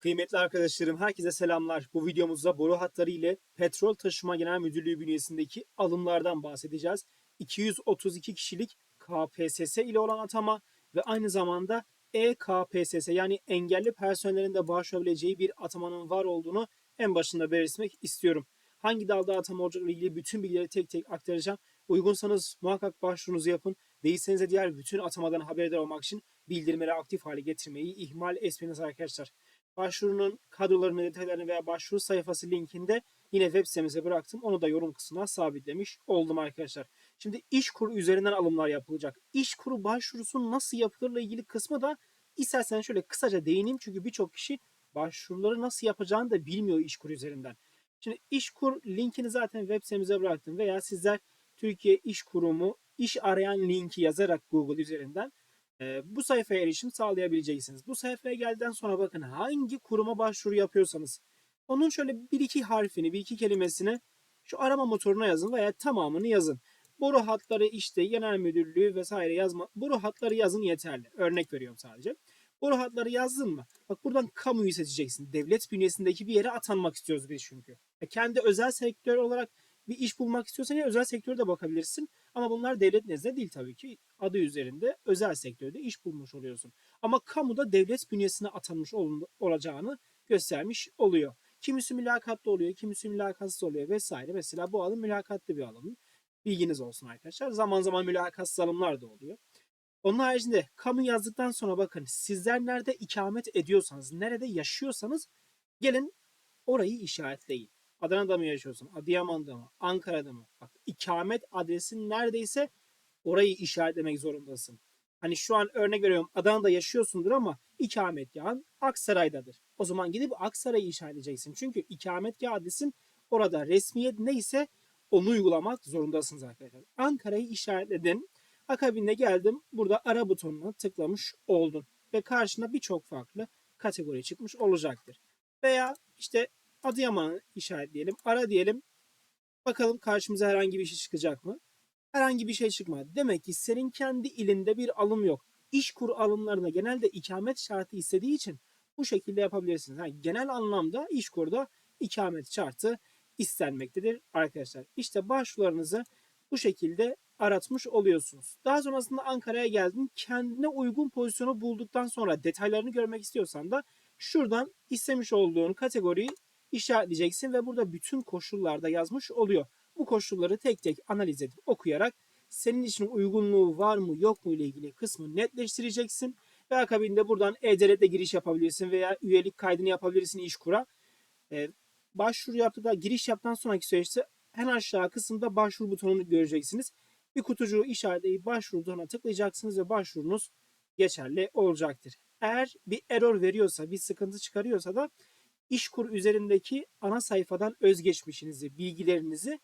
Kıymetli arkadaşlarım, herkese selamlar. Bu videomuzda boru hatları ile Petrol Taşıma Genel Müdürlüğü bünyesindeki alımlardan bahsedeceğiz. 232 kişilik KPSS ile olan atama ve aynı zamanda EKPSS yani engelli personelin de başvurabileceği bir atamanın var olduğunu en başında belirtmek istiyorum. Hangi dalda atama olacak ile ilgili bütün bilgileri tek tek aktaracağım. Uygunsanız muhakkak başvurunuzu yapın. Değilseniz de diğer bütün atamadan haberdar olmak için bildirimleri aktif hale getirmeyi ihmal etmeyiniz arkadaşlar. Başvurunun kadrolarını, detaylarını veya başvuru sayfası linkinde yine web sitemize bıraktım. Onu da yorum kısmına sabitlemiş oldum arkadaşlar. Şimdi iş kuru üzerinden alımlar yapılacak. İş kuru başvurusu nasıl yapılırla ilgili kısmı da istersen şöyle kısaca değineyim. Çünkü birçok kişi başvuruları nasıl yapacağını da bilmiyor iş kuru üzerinden. Şimdi İşkur linkini zaten web sitemize bıraktım veya sizler Türkiye İş Kurumu iş arayan linki yazarak Google üzerinden e, bu sayfaya erişim sağlayabileceksiniz. Bu sayfaya geldikten sonra bakın hangi kuruma başvuru yapıyorsanız onun şöyle bir iki harfini, bir iki kelimesini şu arama motoruna yazın veya tamamını yazın. Boru hatları işte genel müdürlüğü vesaire yazma. Boru hatları yazın yeterli. Örnek veriyorum sadece. Boru hatları yazdın mı? Bak buradan kamuyu seçeceksin. Devlet bünyesindeki bir yere atanmak istiyoruz biz çünkü. E kendi özel sektör olarak bir iş bulmak istiyorsan ya özel sektörde de bakabilirsin. Ama bunlar devlet nezdinde değil tabii ki. Adı üzerinde özel sektörde iş bulmuş oluyorsun. Ama kamuda devlet bünyesine atanmış ol- olacağını göstermiş oluyor. Kimisi mülakatlı oluyor, kimisi mülakatsız oluyor vesaire. Mesela bu alım mülakatlı bir alım. Bilginiz olsun arkadaşlar. Zaman zaman mülakatsız alımlar da oluyor. Onun haricinde kamu yazdıktan sonra bakın sizler nerede ikamet ediyorsanız, nerede yaşıyorsanız gelin orayı işaretleyin. Adana'da mı yaşıyorsun? Adıyaman'da mı? Ankara'da mı? Bak ikamet adresin neredeyse orayı işaretlemek zorundasın. Hani şu an örnek veriyorum Adana'da yaşıyorsundur ama ikametgahın Aksaray'dadır. O zaman gidip Aksaray'ı işaretleyeceksin. Çünkü ikametgah adresin orada resmiyet neyse onu uygulamak zorundasınız arkadaşlar. Ankara'yı işaretledin. Akabinde geldim. Burada ara butonuna tıklamış oldun. Ve karşına birçok farklı kategori çıkmış olacaktır. Veya işte Adıyaman'ı işaretleyelim. Ara diyelim. Bakalım karşımıza herhangi bir şey çıkacak mı? Herhangi bir şey çıkmadı. Demek ki senin kendi ilinde bir alım yok. İş kur alımlarına genelde ikamet şartı istediği için bu şekilde yapabilirsiniz. Yani genel anlamda iş kurda ikamet şartı istenmektedir arkadaşlar. İşte başvurularınızı bu şekilde aratmış oluyorsunuz. Daha sonrasında Ankara'ya geldin. Kendine uygun pozisyonu bulduktan sonra detaylarını görmek istiyorsan da şuradan istemiş olduğun kategoriyi işaretleyeceksin ve burada bütün koşullarda yazmış oluyor. Bu koşulları tek tek analiz edip okuyarak senin için uygunluğu var mı yok mu ile ilgili kısmı netleştireceksin. Ve akabinde buradan e-devletle giriş yapabilirsin veya üyelik kaydını yapabilirsin İşkur'a. Ee, başvuru yaptıkta giriş yaptıktan sonraki süreçte en aşağı kısımda başvuru butonunu göreceksiniz. Bir kutucuğu işaretleyip başvuru butonuna tıklayacaksınız ve başvurunuz geçerli olacaktır. Eğer bir error veriyorsa, bir sıkıntı çıkarıyorsa da İşkur üzerindeki ana sayfadan özgeçmişinizi, bilgilerinizi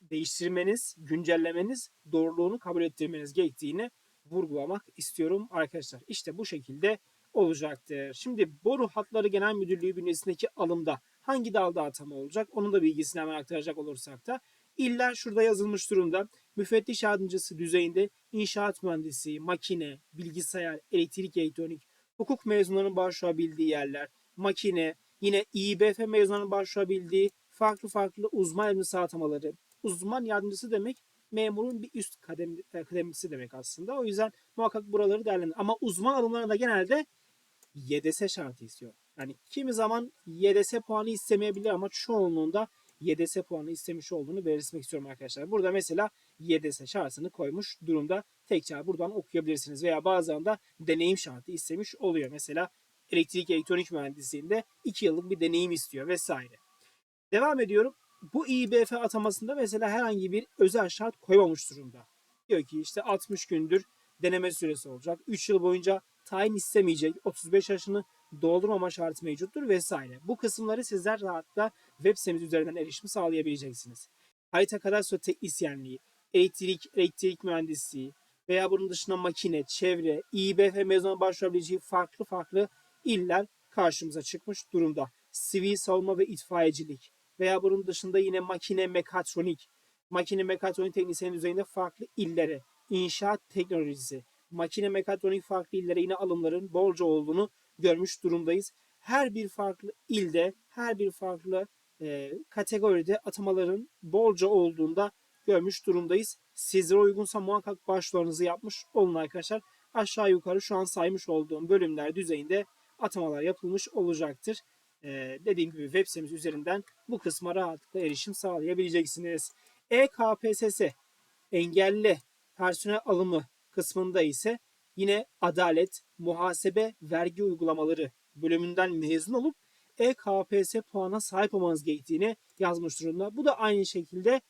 değiştirmeniz, güncellemeniz, doğruluğunu kabul ettirmeniz gerektiğini vurgulamak istiyorum arkadaşlar. İşte bu şekilde olacaktır. Şimdi Boru Hatları Genel Müdürlüğü bünyesindeki alımda hangi dalda atama olacak? Onun da bilgisini hemen aktaracak olursak da iller şurada yazılmış durumda. Müfettiş yardımcısı düzeyinde inşaat mühendisi, makine, bilgisayar, elektrik, elektronik, hukuk mezunlarının başvurabildiği yerler, makine, yine İBF mezunlarının başvurabildiği farklı farklı uzman yardımcısı atamaları. Uzman yardımcısı demek memurun bir üst kadem, e, kıdemlisi demek aslında. O yüzden muhakkak buraları değerlendir. Ama uzman alımlarında genelde YDS şartı istiyor. Yani kimi zaman YDS puanı istemeyebilir ama çoğunluğunda YDS puanı istemiş olduğunu belirtmek istiyorum arkadaşlar. Burada mesela YDS şartını koymuş durumda. Tekrar buradan okuyabilirsiniz veya bazılarında deneyim şartı istemiş oluyor. Mesela elektrik elektronik mühendisliğinde 2 yıllık bir deneyim istiyor vesaire. Devam ediyorum. Bu İBF atamasında mesela herhangi bir özel şart koymamış durumda. Diyor ki işte 60 gündür deneme süresi olacak. 3 yıl boyunca tayin istemeyecek. 35 yaşını doldurmama şartı mevcuttur vesaire. Bu kısımları sizler rahatla web sitemiz üzerinden erişim sağlayabileceksiniz. Harita kadastro teknisyenliği, elektrik, elektrik mühendisliği veya bunun dışında makine, çevre, İBF mezuna başvurabileceği farklı farklı iller karşımıza çıkmış durumda. Sivil savunma ve itfaiyecilik veya bunun dışında yine makine mekatronik, makine mekatronik teknisyen düzeyinde farklı illere, inşaat teknolojisi, makine mekatronik farklı illere yine alımların bolca olduğunu görmüş durumdayız. her bir farklı ilde, her bir farklı e, kategoride atamaların bolca olduğunda görmüş durumdayız. Sizlere uygunsa muhakkak başvurularınızı yapmış olun arkadaşlar. Aşağı yukarı şu an saymış olduğum bölümler düzeyinde atamalar yapılmış olacaktır. Ee, dediğim gibi web sitemiz üzerinden bu kısma rahatlıkla erişim sağlayabileceksiniz. E EKPSS engelli personel alımı kısmında ise yine adalet, muhasebe, vergi uygulamaları bölümünden mezun olup E EKPS puana sahip olmanız gerektiğini yazmış durumda. Bu da aynı şekilde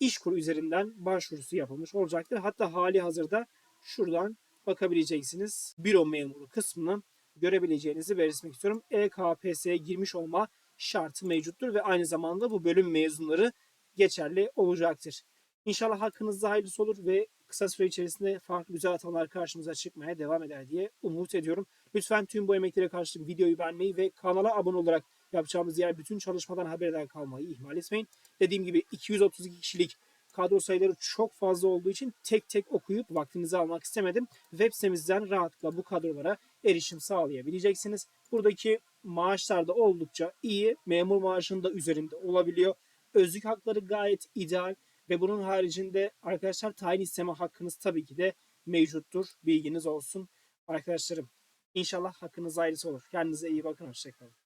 İşkur üzerinden başvurusu yapılmış olacaktır. Hatta hali hazırda şuradan bakabileceksiniz. Büro memuru kısmını görebileceğinizi belirtmek istiyorum. EKPS'ye girmiş olma şartı mevcuttur ve aynı zamanda bu bölüm mezunları geçerli olacaktır. İnşallah hakkınızda hayırlısı olur ve kısa süre içerisinde farklı güzel atamalar karşımıza çıkmaya devam eder diye umut ediyorum. Lütfen tüm bu emeklere karşılık videoyu beğenmeyi ve kanala abone olarak yapacağımız diğer bütün çalışmadan haberdar kalmayı ihmal etmeyin. Dediğim gibi 232 kişilik kadro sayıları çok fazla olduğu için tek tek okuyup vaktinizi almak istemedim. Web sitemizden rahatlıkla bu kadrolara erişim sağlayabileceksiniz. Buradaki maaşlar da oldukça iyi. Memur maaşının da üzerinde olabiliyor. Özlük hakları gayet ideal ve bunun haricinde arkadaşlar tayin isteme hakkınız tabii ki de mevcuttur. Bilginiz olsun arkadaşlarım. İnşallah hakkınız hayırlısı olur. Kendinize iyi bakın. Hoşçakalın.